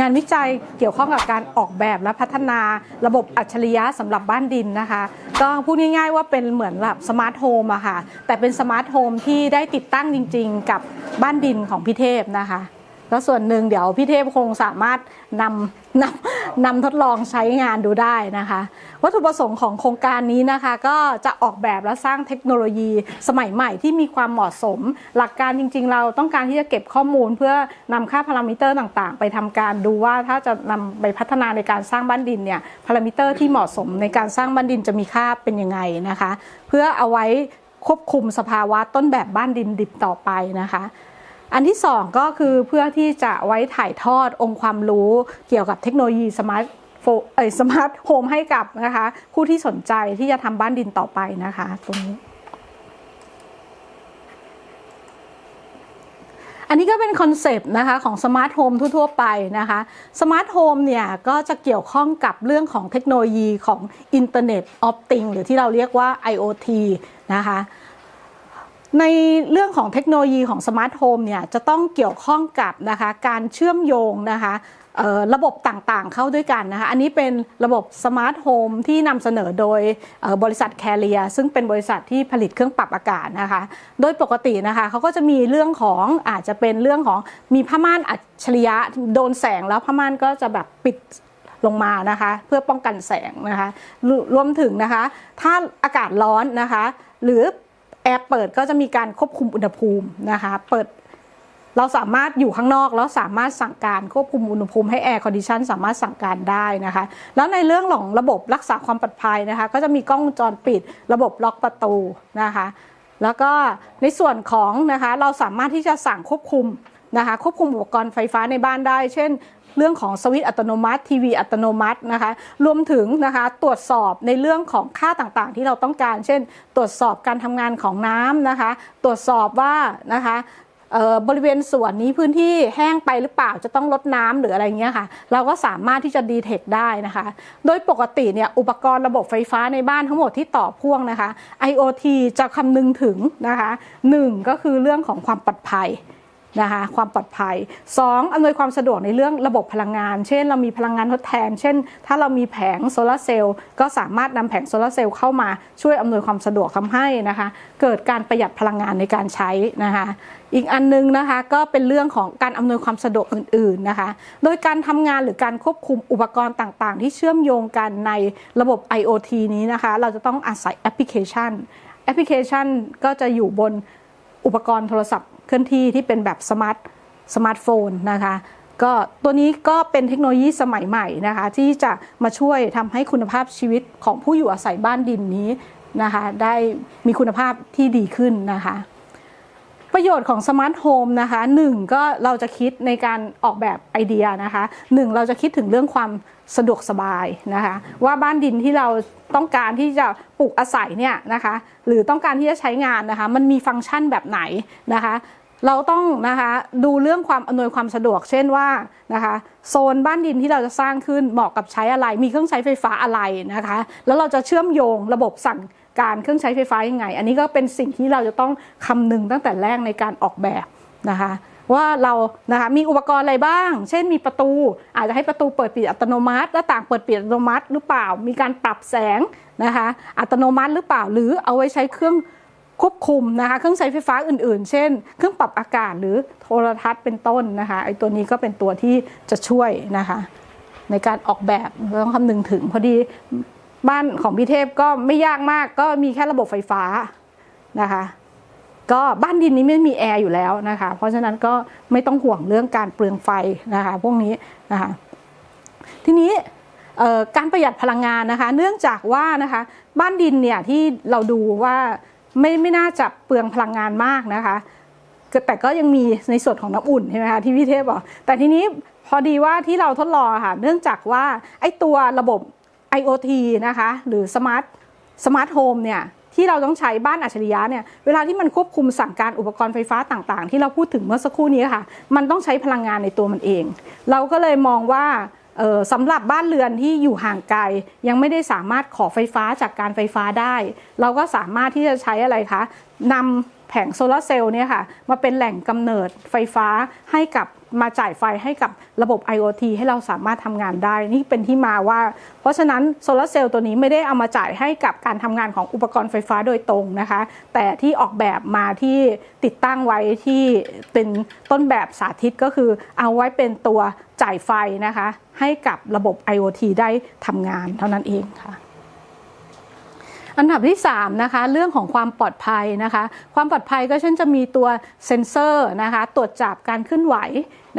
งานวิจัยเกี่ยวข้องกับการออกแบบและพัฒนาระบบอัจฉริยะสำหรับบ้านดินนะคะ ก็พูดง่ายๆว่าเป็นเหมือนแบบสมาร์ทโฮมอะค่ะแต่เป็นสมาร์ทโฮมที่ได้ติดตั้งจริง ๆ กับบ้านดินของพี่เทพนะคะ แล้วส่วนหนึ่งเดี๋ยวพี่เทพคงสามารถนำนำนำทดลองใช้งานดูได้นะคะ วัตถุประสงค์ของโครงการนี้นะคะ ก็จะออกแบบและสร้างเทคโนโลยีสมัยใหม่ที่มีความเหมาะสม หลักการจริง ๆ เราต้องการที่จะเก็บข้อมูลเพื่อนำค่าพารามิเตอร์ต่างๆ ไปทำการดูว่าถ้าจะนำไปพัฒนาในการสร้างบ้านดินเนี่ยพารามิเตอร์ที่เหมาะสมในการสร้างบ้านดินจะมีค่าเป็นยังไงนะคะ เพื่อเอาไว้ควบคุมสภาวะต้นแบบบ้านดินดิบต่อไปนะคะ อันที่ 2 ก็คือเพื่อที่จะไว้ถ่ายทอดองค์ความรู้เกี่ยวกับเทคโนโลยีสมาร์ทโฟเอสมาร์ทโฮมให้กับนะคะผู้ที่สนใจที่จะทำบ้านดินต่อไปนะคะตรงนี้อันนี้ก็เป็นคอนเซปต์นะคะของสมาร์ทโฮมทั่ว ๆ ไปนะคะสมาร์ทโฮมเนี่ยก็จะเกี่ยวข้องกับเรื่องของเทคโนโลยีของอินเทอร์เน็ตออฟติงหรือที่เราเรียกว่า IoT นะคะ ในเรื่องของเทคโนโลยีของสมาร์ทโฮมเนี่ยจะต้องเกี่ยวข้องกับนะคะการเชื่อมโยงนะคะระบบต่างๆเข้าด้วยกันนะคะอันนี้เป็นระบบสมาร์ทโฮมที่นำเสนอโดยบริษัทแคเรียซึ่งเป็นบริษัทที่ผลิตเครื่องปรับอากาศนะคะ โดยปกตินะคะเขาก็จะมีเรื่องของอาจจะเป็นเรื่องของมีผ้าม่านอัจฉริยะโดนแสงแล้วผ้าม่านก็จะแบบปิดลงมานะคะเพื่อป้องกันแสงนะคะรวมถึงนะคะถ้าอากาศร้อนนะคะ หรือ แอร์เปิดก็จะมีการควบคุมอุณหภูมินะคะ เปิดเราสามารถอยู่ข้างนอกแล้วสามารถสั่งการควบคุมอุณหภูมิให้แอร์คอนดิชันสามารถสั่งการได้นะคะ แล้วในเรื่องของระบบรักษาความปลอดภัยนะคะ ก็จะมีกล้องวงจรปิด ระบบล็อกประตูนะคะ แล้วก็ในส่วนของนะคะเราสามารถที่จะสั่งควบคุมนะคะควบคุมอุปกรณ์ไฟฟ้าในบ้านได้ เช่น เรื่องของสวิตอัตโนมัติ ทีวีอัตโนมัตินะคะ รวมถึงนะคะตรวจสอบในเรื่องของค่าต่างๆ ที่เราต้องการ เช่น ตรวจสอบการทำงานของน้ำนะคะ ตรวจสอบว่านะคะบริเวณสวนนี้พื้นที่แห้งไปหรือเปล่าจะต้องลดน้ำหรืออะไรเงี้ยค่ะ เราก็สามารถที่จะดีเทคได้นะคะ โดยปกติเนี่ยอุปกรณ์ระบบไฟฟ้าในบ้านทั้งหมดที่ต่อพ่วงนะคะ IoT จะคำนึงถึงนะคะหนึ่งก็คือเรื่องของความปลอดภัย นะคะความปลอดภัย 2. อำนวยความสะดวกในเรื่องระบบพลังงาน เช่น เรามีพลังงานทดแทน เช่น ถ้าเรามีแผงโซลาร์เซลล์ก็สามารถนำแผงโซลาร์เซลล์เข้ามาช่วยอำนวยความสะดวกทำให้นะคะ เกิดการประหยัดพลังงานในการใช้นะคะ อีกอันนึงนะคะก็เป็นเรื่องของการอำนวยความสะดวกอื่นๆนะคะ โดยการทำงานหรือการควบคุมอุปกรณ์ต่างๆ ที่เชื่อมโยงกันในระบบ IoT นี้นะคะ เราจะต้องอาศัยแอปพลิเคชัน แอปพลิเคชันก็จะอยู่บนอุปกรณ์โทรศัพท์ เคลื่อนที่ที่เป็นแบบสมาร์ทสมาร์ทโฟนนะคะก็ตัวนี้ก็เป็นเทคโนโลยีสมัยใหม่นะคะ ที่จะมาช่วยทำให้คุณภาพชีวิตของผู้อยู่อาศัยบ้านดินนี้นะคะ ได้มีคุณภาพที่ดีขึ้นนะคะ ประโยชน์ของสมาร์ทโฮมนะคะหนึ่งก็เราจะคิดในการออกแบบไอเดียนะคะหนึ่งเราจะคิดถึงเรื่องความสะดวกสบายนะคะ ว่าบ้านดินที่เราต้องการที่จะปลูกอาศัยเนี่ยนะคะ หรือต้องการที่จะใช้งานนะคะ มันมีฟังก์ชันแบบไหนนะคะ เราต้องนะคะดูเรื่องความอำนวยความสะดวก เช่นว่านะคะโซนบ้านดินที่เราจะสร้างขึ้นเหมาะกับใช้อะไร มีเครื่องใช้ไฟฟ้าอะไรนะคะ แล้วเราจะเชื่อมโยงระบบสั่งการเครื่องใช้ไฟฟ้ายังไง อันนี้ก็เป็นสิ่งที่เราจะต้องคำนึงตั้งแต่แรกในการออกแบบนะคะว่าเรานะคะมีอุปกรณ์อะไรบ้าง เช่นมีประตู อาจจะให้ประตูเปิดปิดอัตโนมัติหน้าต่างเปิดปิดอัตโนมัติหรือเปล่า มีการปรับแสงนะคะอัตโนมัติหรือเปล่า หรือเอาไว้ใช้เครื่อง ควบคุมนะคะเครื่องใช้ไฟฟ้าอื่นๆ เช่น เครื่องปรับอากาศหรือโทรทัศน์เป็นต้นนะคะไอ้ตัวนี้ก็เป็นตัวที่จะช่วยนะคะในการออกแบบเราต้องคำนึงถึง พอดีบ้านของพี่เทพก็ไม่ยากมากก็มีแค่ระบบไฟฟ้านะคะก็บ้านดินนี้ไม่มีแอร์อยู่แล้วนะคะ เพราะฉะนั้นก็ไม่ต้องห่วงเรื่องการเปลืองไฟนะคะพวกนี้นะคะทีนี้การประหยัดพลังงานนะคะ เนื่องจากว่านะคะบ้านดินเนี่ยที่เราดูว่า ไม่ไม่น่าจะเปลืองพลังงานมากนะคะ แต่ก็ยังมีในส่วนของน้ำอุ่นใช่ไหมคะที่พี่เทพบอก แต่ทีนี้พอดีว่าที่เราทดลองค่ะ เนื่องจากว่าไอ้ตัวระบบ IoT นะคะ หรือสมาร์ทสมาร์ทโฮมเนี่ยที่เราต้องใช้บ้านอัจฉริยะเนี่ยเวลาที่มันควบคุมสั่งการอุปกรณ์ไฟฟ้าต่างๆ ที่เราพูดถึงเมื่อสักครู่นี้ค่ะ มันต้องใช้พลังงานในตัวมันเอง เราก็เลยมองว่า สำหรับบ้านเรือนที่อยู่ห่างไกลยังไม่ได้สามารถขอไฟฟ้าจากการไฟฟ้าได้ เราก็สามารถที่จะใช้อะไรคะนำ แผงโซลาร์เซลล์เนี่ยค่ะมาเป็นแหล่งกำเนิดไฟฟ้าให้กับมาจ่ายไฟให้กับระบบ IoT ให้เราสามารถทำงานได้ นี่เป็นที่มาว่า เพราะฉะนั้นโซลาร์เซลล์ตัวนี้ไม่ได้เอามาจ่ายให้กับการทำงานของอุปกรณ์ไฟฟ้าโดยตรงนะคะ แต่ที่ออกแบบมาที่ติดตั้งไว้ที่เป็นต้นแบบสาธิตก็คือเอาไว้เป็นตัวจ่ายไฟนะคะ ให้กับระบบ IoT ได้ทำงานเท่านั้นเองค่ะ อันดับที่3นะคะเรื่องของความปลอดภัยนะคะ ความปลอดภัยก็เช่นจะมีตัวเซ็นเซอร์นะคะตรวจจับการเคลื่อนไหว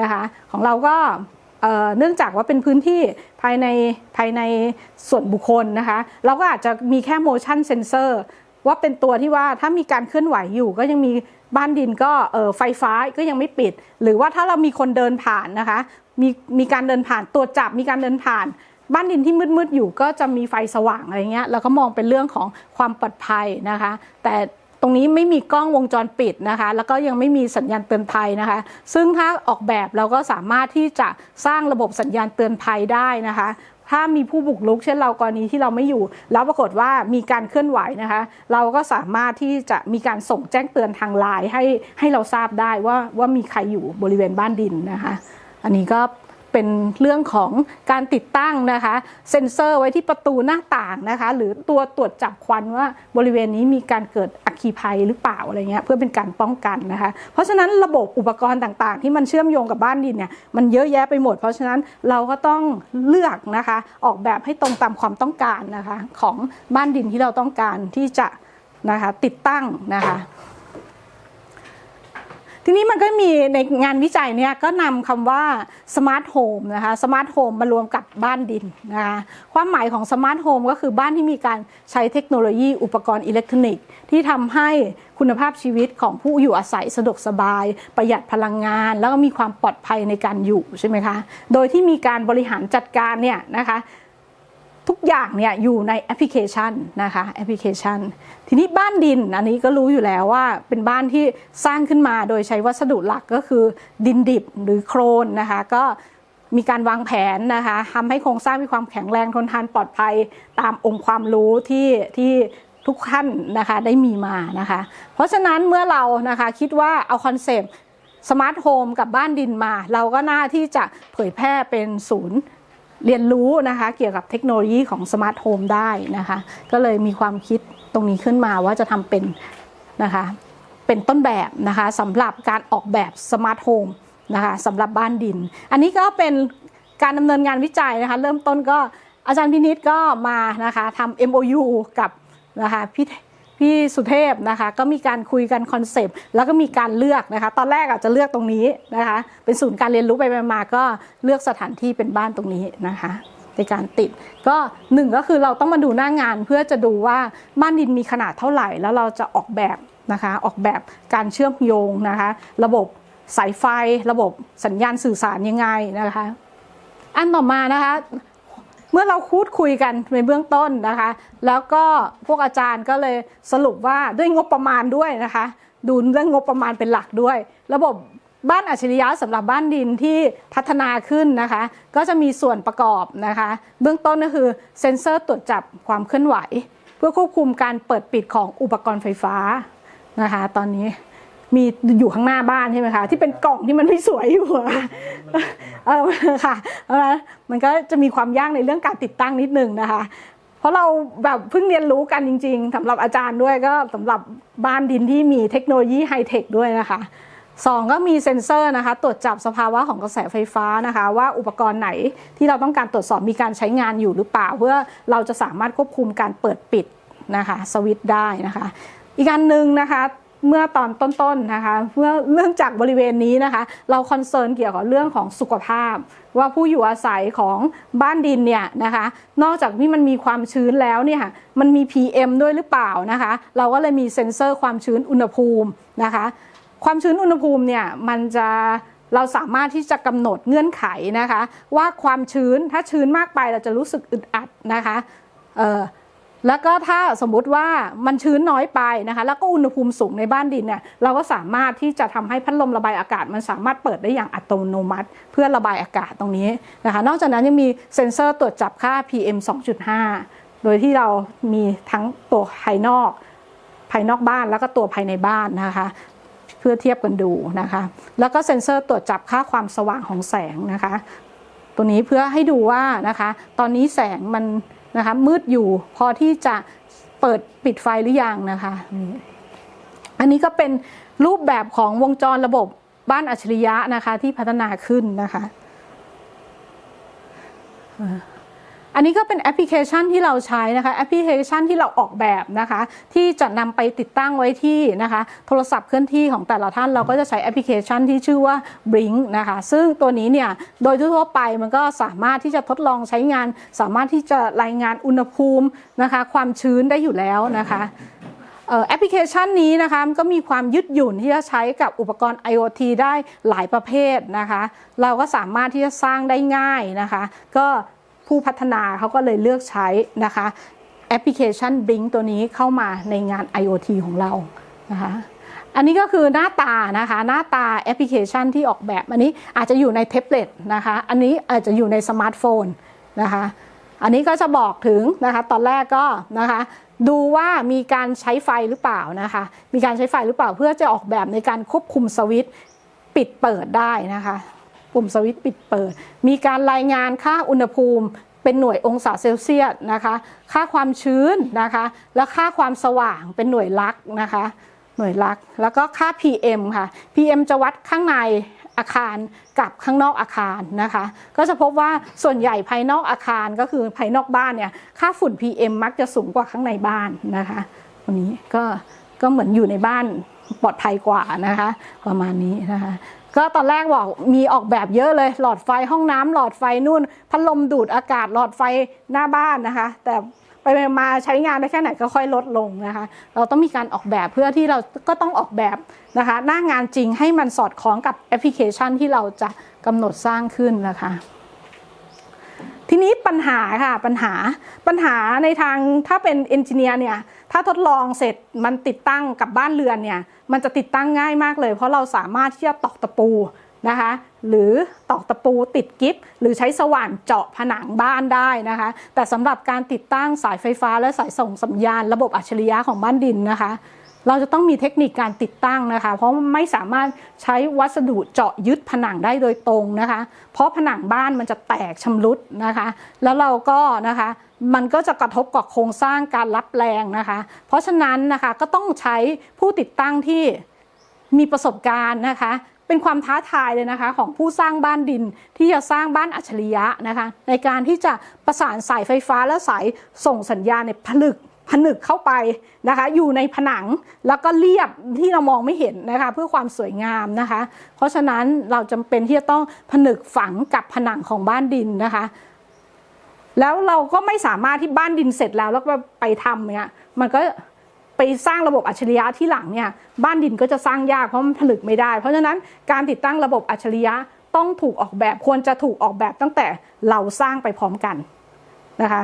นะคะของเราก็เนื่องจากว่าเป็นพื้นที่ภายในภายในส่วนบุคคลนะคะ เราก็อาจจะมีแค่ motion sensor ว่าเป็นตัวที่ว่าถ้ามีการเคลื่อนไหวอยู่ก็ยังมีบ้านดินก็ไฟฟ้าก็ยังไม่ปิด หรือว่าถ้าเรามีคนเดินผ่านนะคะมีมีการเดินผ่านตรวจจับมีการเดินผ่าน บ้านดินที่มืดๆอยู่ก็จะมีไฟสว่างอะไรเงี้ยแล้วก็มองเป็นเรื่องของความปลอดภัยนะคะ แต่ตรงนี้ไม่มีกล้องวงจรปิดนะคะ แล้วก็ยังไม่มีสัญญาณเตือนภัยนะคะ ซึ่งถ้าออกแบบเราก็สามารถที่จะสร้างระบบสัญญาณเตือนภัยได้นะคะ ถ้ามีผู้บุกรุก เช่นเรากรณีที่เราไม่อยู่ แล้วปรากฏว่ามีการเคลื่อนไหวนะคะ เราก็สามารถที่จะมีการส่งแจ้งเตือนทางไลน์ให้ให้เราทราบได้ว่าว่ามีใครอยู่บริเวณบ้านดินนะคะ อันนี้ก็ เป็นเรื่องของการติดตั้งนะคะ เซ็นเซอร์ไว้ที่ประตูหน้าต่างนะคะ หรือตัวตรวจจับควันว่าบริเวณนี้มีการเกิดอัคคีภัยหรือเปล่าอะไรเงี้ยเพื่อเป็นการป้องกันนะคะ เพราะฉะนั้นระบบอุปกรณ์ต่างๆ ที่มันเชื่อมโยงกับบ้านดินเนี่ยมันเยอะแยะไปหมด เพราะฉะนั้นเราก็ต้องเลือกนะคะ ออกแบบให้ตรงตามความต้องการนะคะ ของบ้านดินที่เราต้องการที่จะนะคะติดตั้งนะคะ ทีนี้มันก็มีในงานวิจัยเนี่ยก็นำคำว่าสมาร์ทโฮมนะคะสมาร์ทโฮมมารวมกับบ้านดินนะคะความหมายของสมาร์ทโฮมก็คือบ้านที่มีการใช้เทคโนโลยีอุปกรณ์อิเล็กทรอนิกส์ ที่ทำให้คุณภาพชีวิตของผู้อยู่อาศัยสะดวกสบาย ประหยัดพลังงาน แล้วก็มีความปลอดภัยในการอยู่ใช่ไหมคะโดยที่มีการบริหารจัดการเนี่ยนะคะ ทุกอย่างเนี่ยอยู่ในแอปพลิเคชันนะคะแอปพลิเคชัน ทีนี้บ้านดินอันนี้ก็รู้อยู่แล้วว่าเป็นบ้านที่สร้างขึ้นมาโดยใช้วัสดุหลักก็คือดินดิบหรือโครนนะคะก็มีการวางแผนนะคะทำให้โครงสร้างมีความแข็งแรงทนทานปลอดภัยตามองค์ความรู้ที่ที่ทุกท่านนะคะได้มีมานะคะ เพราะฉะนั้นเมื่อเรานะคะคิดว่าเอาคอนเซปต์สมาร์ทโฮมกับบ้านดินมา เราก็น่าที่จะเผยแพร่เป็นศูนย์ เรียนรู้นะคะเกี่ยวกับเทคโนโลยีของสมาร์ทโฮมได้นะคะ ก็เลยมีความคิดตรงนี้ขึ้นมาว่าจะทำเป็นนะคะเป็นต้นแบบนะคะสำหรับการออกแบบสมาร์ทโฮมนะคะสำหรับบ้านดิน อันนี้ก็เป็นการดำเนินงานวิจัยนะคะ เริ่มต้นก็อาจารย์พินิษก็มานะคะทำ MOU กับนะคะพี่ พี่สุเทพนะคะ ก็มีการคุยกันคอนเซปต์แล้วก็มีการเลือกนะคะ ตอนแรกอาจจะเลือกตรงนี้นะคะ เป็นศูนย์การเรียนรู้ไปมาก็เลือกสถานที่เป็นบ้านตรงนี้นะคะในการติดก็หนึ่งก็คือเราต้องมาดูหน้างานเพื่อจะดูว่าบ้านดินมีขนาดเท่าไหร่ แล้วเราจะออกแบบนะคะออกแบบการเชื่อมโยงนะคะ ระบบสายไฟ ระบบสัญญาณสื่อสารยังไงนะคะ อันต่อมานะคะ เมื่อเราคูดคุยกันในเบื้องต้นนะคะ แล้วก็พวกอาจารย์ก็เลยสรุปว่าด้วยงบประมาณด้วยนะคะ ดูเรื่องงบประมาณเป็นหลักด้วย ระบบบ้านอัจฉริยะสำหรับบ้านดินที่พัฒนาขึ้นนะคะ ก็จะมีส่วนประกอบนะคะ เบื้องต้นก็คือเซ็นเซอร์ตรวจจับความเคลื่อนไหว เพื่อควบคุมการเปิดปิดของอุปกรณ์ไฟฟ้านะคะ ตอนนี้ มีอยู่ข้างหน้าบ้านใช่ไหมคะที่เป็นกล่องที่มันไม่สวยอยู่อะเออค่ะเพราะฉะนั้นมันก็จะมีความยากในเรื่องการติดตั้งนิดนึงนะคะ เพราะเราแบบเพิ่งเรียนรู้กันจริง ๆสำหรับอาจารย์ด้วยก็สำหรับบ้านดินที่มีเทคโนโลยีไฮเทคด้วยนะคะสองก็มีเซ็นเซอร์นะคะตรวจจับสภาวะของกระแสไฟฟ้านะคะ ว่าอุปกรณ์ไหนที่เราต้องการตรวจสอบมีการใช้งานอยู่หรือเปล่า เพื่อเราจะสามารถควบคุมการเปิดปิดนะคะสวิตช์ได้นะคะ อีกอันหนึ่งนะคะ เมื่อตอนต้นๆนะคะเมื่อเรื่องจากบริเวณนี้นะคะ เราคอนเซิร์นเกี่ยวกับเรื่องของสุขภาพ ว่าผู้อยู่อาศัยของบ้านดินเนี่ยนะคะ นอกจากที่มันมีความชื้นแล้วเนี่ยมันมี PM ด้วยหรือเปล่านะคะ เราก็เลยมีเซ็นเซอร์ความชื้นอุณหภูมินะคะ ความชื้นอุณหภูมิเนี่ยมันจะเราสามารถที่จะกำหนดเงื่อนไขนะคะ ว่าความชื้นถ้าชื้นมากไปเราจะรู้สึกอึดอัดนะคะ แล้วก็ถ้าสมมุติว่ามันชื้นน้อยไปนะคะ แล้วก็อุณหภูมิสูงในบ้านดินเนี่ยเราก็สามารถที่จะทำให้พัดลมระบายอากาศ มันสามารถเปิดได้อย่างอัตโนมัติ เพื่อระบายอากาศตรงนี้นะคะ นอกจากนั้นยังมีเซ็นเซอร์ตรวจจับค่า PM 2.5 โดยที่เรามีทั้งตัวภายนอก ภายนอกบ้านแล้วก็ตัวภายในบ้านนะคะเพื่อเทียบกันดูนะคะ แล้วก็เซ็นเซอร์ตรวจจับค่าความสว่างของแสงนะคะ ตัวนี้เพื่อให้ดูว่านะคะ ตอนนี้แสงมัน นะคะมืดอยู่พอที่จะเปิดปิดไฟหรือยังนะคะอันนี้ก็เป็นรูปแบบของวงจรระบบบ้านอัจฉริยะนะคะที่พัฒนาขึ้นนะคะ อันนี้ก็เป็นแอปพลิเคชันที่เราใช้นะคะแอปพลิเคชันที่เราออกแบบนะคะ ที่จะนำไปติดตั้งไว้ที่นะคะ โทรศัพท์เคลื่อนที่ของแต่ละท่านเราก็จะใช้แอปพลิเคชันที่ชื่อว่า Blink นะคะ ซึ่งตัวนี้เนี่ยโดยทั่วไปมันก็สามารถที่จะทดลองใช้งาน สามารถที่จะรายงานอุณหภูมินะคะ ความชื้นได้อยู่แล้วนะคะแอปพลิเคชันนี้นะคะก็มีความยืดหยุ่นที่จะใช้กับอุปกรณ์ IoT ได้หลายประเภทนะคะ เราก็สามารถที่จะสร้างได้ง่ายนะคะ ก็ ผู้พัฒนาเขาก็เลยเลือกใช้นะคะแอปพลิเคชัน Blink ตัวนี้เข้ามาในงาน IoT ของเรานะคะอันนี้ก็คือหน้าตานะคะหน้าตาแอปพลิเคชันที่ออกแบบ อันนี้อาจจะอยู่ในแท็บเล็ตนะคะอันนี้อาจจะอยู่ในสมาร์ทโฟนนะคะอันนี้ก็จะบอกถึงนะคะตอนแรกก็นะคะดูว่ามีการใช้ไฟหรือเปล่านะคะมีการใช้ไฟหรือเปล่าเพื่อจะออกแบบในการควบคุมสวิตช์ปิดเปิดได้นะคะ ปุ่มสวิตช์ปิดเปิด มีการรายงานค่าอุณหภูมิเป็นหน่วยองศาเซลเซียสนะคะ ค่าความชื้นนะคะ และค่าความสว่างเป็นหน่วยลักนะคะ หน่วยลัก แล้วก็ค่า PM ค่ะ PM จะวัดข้างในอาคารกับข้างนอกอาคารนะคะ ก็จะพบว่าส่วนใหญ่ภายนอกอาคารก็คือภายนอกบ้านเนี่ย ค่าฝุ่น PM มักจะสูงกว่าข้างในบ้านนะคะวันนี้ก็ก็เหมือนอยู่ในบ้านปลอดภัยกว่านะคะ ประมาณนี้นะคะ ก็ตอนแรกบอกมีออกแบบเยอะเลย หลอดไฟห้องน้ำหลอดไฟนู่น พัดลมดูดอากาศหลอดไฟหน้าบ้านนะคะ แต่ไปมาใช้งานได้แค่ไหนก็ค่อยลดลงนะคะ เราต้องมีการออกแบบเพื่อที่เราก็ต้องออกแบบนะคะ หน้างานจริงให้มันสอดคล้องกับแอปพลิเคชันที่เราจะกำหนดสร้างขึ้นนะคะทีนี้ปัญหาค่ะปัญหาปัญหาในทางถ้าเป็นเอนจิเนียร์เนี่ย ถ้าทดลองเสร็จมันติดตั้งกับบ้านเรือนเนี่ยมันจะติดตั้งง่ายมากเลย เพราะเราสามารถที่จะตอกตะปูนะคะหรือตอกตะปูติดกิฟหรือใช้สว่านเจาะผนังบ้านได้นะคะ แต่สำหรับการติดตั้งสายไฟฟ้าและสายส่งสัญญาณ ระบบอัจฉริยะของบ้านดินนะคะ เราจะต้องมีเทคนิคการติดตั้งนะคะ เพราะไม่สามารถใช้วัสดุเจาะยึดผนังได้โดยตรงนะคะ เพราะผนังบ้านมันจะแตกชำรุดนะคะ แล้วเราก็นะคะ มันก็จะกระทบกับโครงสร้างการรับแรงนะคะ เพราะฉะนั้นนะคะก็ต้องใช้ผู้ติดตั้งที่มีประสบการณ์นะคะ เป็นความท้าทายเลยนะคะ ของผู้สร้างบ้านดินที่จะสร้างบ้านอัจฉริยะนะคะ ในการที่จะประสานสายไฟฟ้าและสายส่งสัญญาณในผลึกผนึกเข้าไปนะคะ อยู่ในผนังแล้วก็เรียบที่เรามองไม่เห็นนะคะ เพื่อความสวยงามนะคะ เพราะฉะนั้นเราจำเป็นที่จะต้องผนึกฝังกับผนังของบ้านดินนะคะ แล้วเราก็ไม่สามารถที่บ้านดินเสร็จแล้วแล้วไปทำเนี่ยมันก็ไปสร้างระบบอัจฉริยะที่หลังเนี่ยบ้านดินก็จะสร้างยากเพราะมันผลึกไม่ได้ เพราะฉะนั้นการติดตั้งระบบอัจฉริยะต้องถูกออกแบบควรจะถูกออกแบบตั้งแต่เราสร้างไปพร้อมกันนะคะ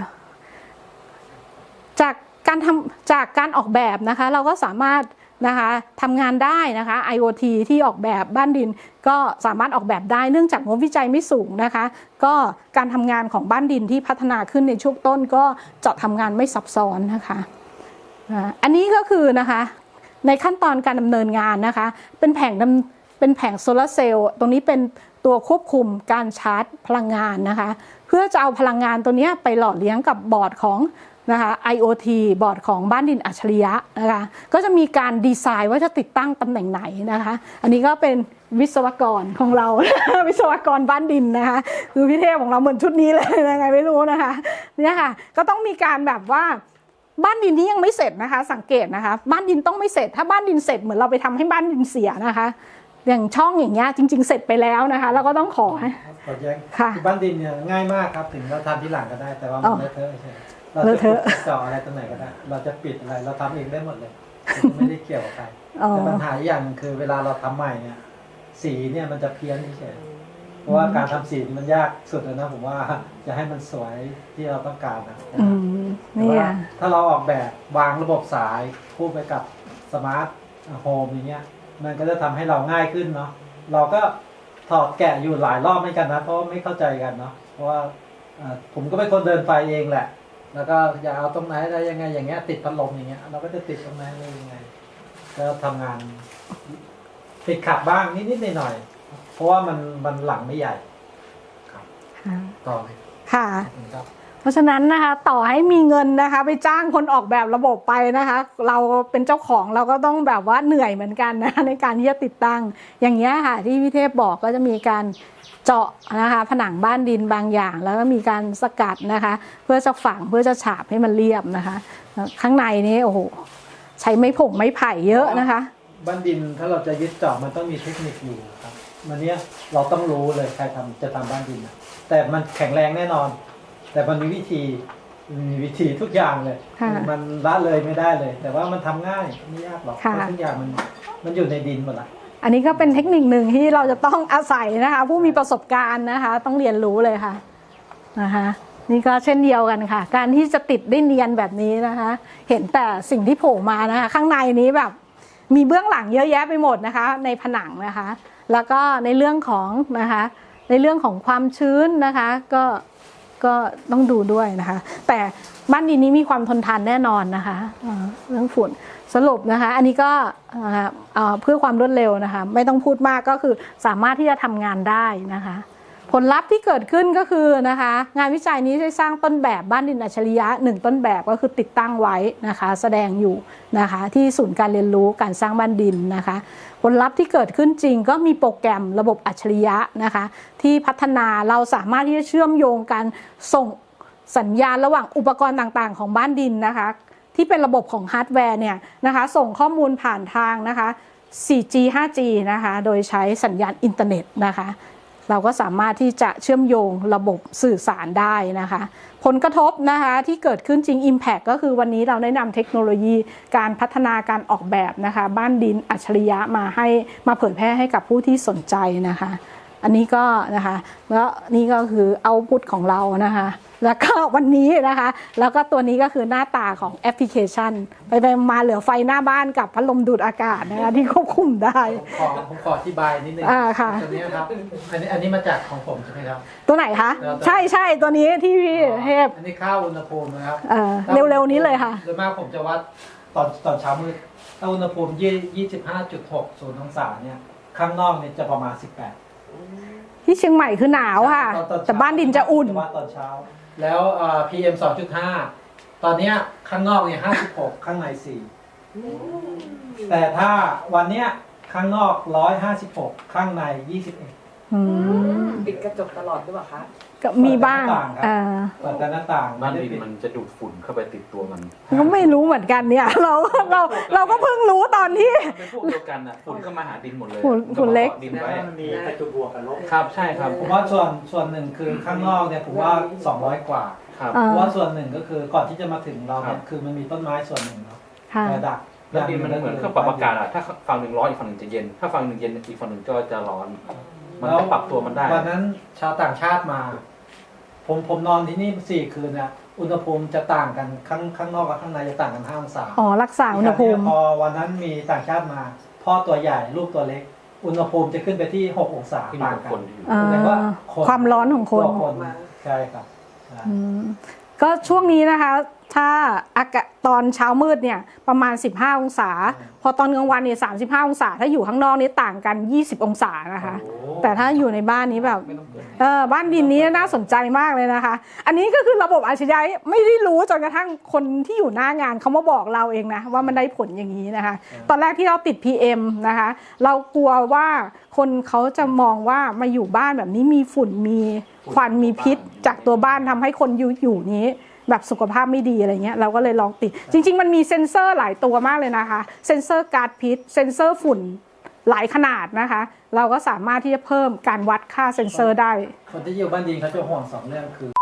จากการทำจากการออกแบบนะคะเราก็สามารถ นะคะทำงานได้นะคะ IoT ที่ออกแบบบ้านดิน ก็สามารถออกแบบได้เนื่องจากงบวิจัยไม่สูงนะคะ ก็การทำงานของบ้านดินที่พัฒนาขึ้นในช่วงต้น ก็จะทำงานไม่ซับซ้อนนะคะอันนี้ก็คือนะคะในขั้นตอนการดำเนินงานนะคะ เป็นแผงเป็นแผงโซลาร์เซลล์ตรงนี้เป็น ตัวควบคุมการชาร์จพลังงานนะคะ เพื่อจะเอาพลังงานตัวนี้ไปหล่อเลี้ยงกับบอร์ดของนะคะ IoT บอร์ดของบ้านดินอัจฉริยะนะคะ ก็จะมีการดีไซน์ว่าจะติดตั้งตำแหน่งไหนนะคะ อันนี้ก็เป็นวิศวกรของเรา วิศวกรบ้านดินนะคะ คือพี่เทพของเราเหมือนชุดนี้เลยยังไงไม่รู้นะคะเนี่ยค่ะก็ต้องมีการแบบว่าบ้านดินนี้ยังไม่เสร็จนะคะ สังเกตนะคะ บ้านดินต้องไม่เสร็จ ถ้าบ้านดินเสร็จเหมือนเราไปทำให้บ้านดินเสียนะคะ อย่างช่องอย่างเงี้ยจริง ๆ เสร็จไปแล้วนะคะเราก็ต้องขอให้ขอแย้งค่ะอบ้านดินเนี่ยง่ายมากครับถึงเราทำที่หลังก็ได้แต่ว่าอ๋มัอนเลอะเทอะใช่ไหมเราเลจะอะเทอะ ปิดเจาะอะไรตรงไหนก็ได้ เราจะปิดอะไรเราทำเองได้หมดเลยไม่ได้เกี่ยวกับใครอ๋อแต่ปัญหาอีกอย่างคือเวลาเราทำใหม่เนี่ยสีเนี่ยมันจะเพี้ยนเฉยๆเพราะว่าการทำสีนี่มันยากสุดเลยนะผมว่าจะให้มันสวยที่เราต้องการนะอืมแต่เนี่ว่ายถ้าเราออกแบบวางระบบสายคู่ไปกับสมาร์ทโฮมอย่างเงี้ย มันก็จะทำให้เราง่ายขึ้นเนาะเราก็ถอดแกะอยู่หลายรอบเหมือนกันนะเพราะว่าไม่เข้าใจกันเนาะเพราะว่าอ่าผมก็เป็นคนเดินไฟเองแหละทแล้วก็อยากเอาตรงไหนอะไรยังไงอย่างเงี้ยติดพัดลมอย่างเงี้ยเราก็จะติดตรงไหนอะไรยังไงแล้วทำงานติดขัดบ้างนิดๆหน่อยๆเพราะว่ามันมันหลังไม่ใหญ่ครับค่ะต่อเลยค่ะขอบคุณค รับเพราะฉะนั้นนะคะต่อให้มีเงินนะคะ ไปจ้างคนออกแบบระบบไปนะคะ เราเป็นเจ้าของเราก็ต้องแบบว่าเหนื่อยเหมือนกันนะในการที่จะติดตั้ง อย่างเงี้ยค่ะ ที่พี่เทพบอกก็จะมีการเจาะนะคะผนังบ้านดินบางอย่าง แล้วก็มีการสกัดนะคะ เพื่อจะฝังเพื่อจะฉาบให้มันเรียบนะคะ ข้างในนี้โอ้โหใช้ไม้ผงไม้ไผ่เยอะนะคะ บ้านดินถ้าเราจะยึดเจาะมันต้องมีเทคนิคอยู่ครับมันนี้เราต้องรู้เลยใครทำจะทำบ้านดินแต่มันแข็งแรงแน่นอน แต่มันมีวิธีมีวิธีทุกอย่างเลย ค่ะมันละเลยไม่ได้เลย แต่ว่ามันทำง่ายไม่ยากหรอกเพค่ะ ราะทุกอย่างมันมันอยู่ในดินหมดละ อันนี้ก็เป็นเทคนิคหนึ่งที่เราจะต้องอาศัยนะคะ ผู้มีประสบการณ์นะคะ ต้องเรียนรู้เลยค่ะนะคะนี่ก็เช่นเดียวกันค่ะ การที่จะติดได้เนียนแบบนี้นะคะ เห็นแต่สิ่งที่โผล่มานะคะ ข้างในนี้แบบ มีเบื้องหลังเยอะแยะไปหมดนะคะ ในผนังนะคะ แล้วก็ในเรื่องของนะคะ ในเรื่องของความชื้นนะคะ ก็ ก็ต้องดูด้วยนะคะ แต่บ้านดินนี้มีความทนทานแน่นอนนะคะเรื่องฝุ่นสรุปนะคะ อันนี้ก็เพื่อความรวดเร็วนะคะ ไม่ต้องพูดมากก็คือสามารถที่จะทำงานได้นะคะ ลลัพธ์ที่เกิดขึ้นก็คือนะคะ งานวิจัยนี้ได้สร้างต้นแบบบ้านดินอัจฉริยะหนึ่งต้นแบบก็คือติดตั้งไว้นะคะ แสดงอยู่นะคะที่ศูนย์การเรียนรู้การสร้างบ้านดินนะคะผลลัพธ์ที่เกิดขึ้นจริงก็มีโปรแกรมระบบอัจฉริยะนะคะ ที่พัฒนาเราสามารถที่จะเชื่อมโยงการส่งสัญญาณระหว่างอุปกรณ์ต่างๆ ของบ้านดินนะคะ ที่เป็นระบบของฮาร์ดแวร์เนี่ยนะคะ ส่งข้อมูลผ่านทางนะคะ 4G 5G นะคะ โดยใช้สัญญาณอินเทอร์เน็ตนะคะ เราก็สามารถที่จะเชื่อมโยงระบบสื่อสารได้นะคะ ผลกระทบนะคะที่เกิดขึ้นจริง Impact ก็คือวันนี้เราได้นำเทคโนโลยีการพัฒนาการออกแบบนะคะ บ้านดินอัจฉริยะมาให้มาเผยแพร่ให้กับผู้ที่สนใจนะคะ อันนี้ก็นะคะแล้วนี่ก็คือเอาพุทของเรานะคะ แล้วก็วันนี้นะคะ แล้วก็ตัวนี้ก็คือหน้าตาของแอปพลิเคชัน ไปไปมาเหลือไฟหน้าบ้านกับพัดลมดูดอากาศนะคะที่ควบคุมได้ผมขอผมขออธิบายนิดนึงอ่าค่ะ ตัวนี้ครับอันนี้อันนี้มาจากของผมใช่ไหมครับ ตัวไหนคะแล้วแต่ใช่ใช่ตัวนี้ที่พี่เทพอันนี้ค่าอุณหภูมินะครับเอ่อเร็วๆนี้เลยค่ะโดยมากผมจะวัดตอนตอนเช้ามืดถ้าอุณหภูมิยี่ยี่สิบห้าจุดหกศูนย์องศาเนี่ย ข้างนอกเนี่ยจะประมาณสิบแปด ที่เชียงใหม่คือหนาวค่ะแต่บ้านดินจะอุ่นวัดตอนเช้า แล้วเอ่อ PM สองจุดห้าตอนเนี้ยข้างนอกเนี่ยห้าสิบหกข้างในสี่แต่ถ้าวันเนี้ยข้างนอกร้อยห้าสิบหกข้างในยี่สิบเอ็ดอืมปิดกระจกตลอดด้วยเปล่าคะ ก็มีบ้างเปิดหน้าต่างครับอ่าเปิดแต่หน้าต่างบ้านดินไได้ปิมันจะดูดฝุ่นเข้าไปติดตัวมันก็ไม่รู้เหมือนกันเนี่ย เราเราเราก็เพิ่งรู้ตอนที่มันเป็นพวกเดียวกันอะฝุ่นก็มาหาดินหมดเลยฝุ่นฝุ่นเล็กดินไว้มันมีประจุบวกกับลบครับใช่ครับ ผมว่าส่วนส่วนหนึ่งคือข้างนอกเนี่ยผมว่าสองร้อยกว่าครับอ่าเพราะว่าส่วนหนึ่งก็คือก่อนที่จะมาถึงเราเนี่ครัยบคือมันมีต้นไม้ส่วนหนึ่งเนาะค่ะแต่ดักแล้วดินมันเหมือนเครื่องปรับอากาศอะถ้าฝั่งหนึ่งร้อนอีกฝั่งหนึ่งจะเย็น ถ้าฝั่งหนึ่งเย็นอีกฝั่งหนึ่งก็จะร้อน มันจะปรับตัวมันได้วันนั้นชาวต่างชาติมา ผมผมนอนที่นี่สี่คืนเนี่ยอุณหภูมิจะต่างกันข้างข้างนอกกับข้างในจะต่างกันห้าองศาอ๋อรักษาอุณหภูมิพอวันนั้นมีต่างชาติมา พ่อตัวใหญ่ลูกตัวเล็ก อุณหภูมิจะขึ้นไปที่หกองศาขึ้นอยู่ต่างกับกัคนนที่อยู่อ่าแสดงว่าคนความร้อนของคนตัวคนใช่ครับใช่อืมก็ช่วงนี้นะคะ ถ้าอากาศตอนเช้ามืดเนี่ยประมาณ 15 องศา พอตอนกลางวันเนี่ย35 องศา ถ้าอยู่ข้างนอกนี่ต่างกัน 20 องศานะคะโอ้แต่ถ้าอยู่ในบ้านนี้แบบไม่ต้องเกินเออบ้านดินนี้น่าสนใจมากเลยนะคะ อันนี้ก็คือระบบอัจฉริยะไม่ได้รู้จนกระทั่งคนที่อยู่หน้างานเขามาบอกเราเองนะว่ามันได้ผลอย่างนี้นะคะ ตอนแรกที่เราติด PM นะคะ เรากลัวว่าคนเขาจะมองว่ามาอยู่บ้านแบบนี้มีฝุ่นมีควันมีพิษ จากตัวบ้านทำให้คนอยู่อยู่นี้ แบบสุขภาพไม่ดีอะไรเงี้ยเราก็เลยลองติด จริง ๆ มันมีเซ็นเซอร์หลายตัวมากเลยนะคะ เซ็นเซอร์การ์ดพิษ เซ็นเซอร์ฝุ่นหลายขนาดนะคะ เราก็สามารถที่จะเพิ่มการวัดค่าเซ็นเซอร์ได้ คนที่อยู่บ้านดินเขาจะห่วงสองเรื่องคือ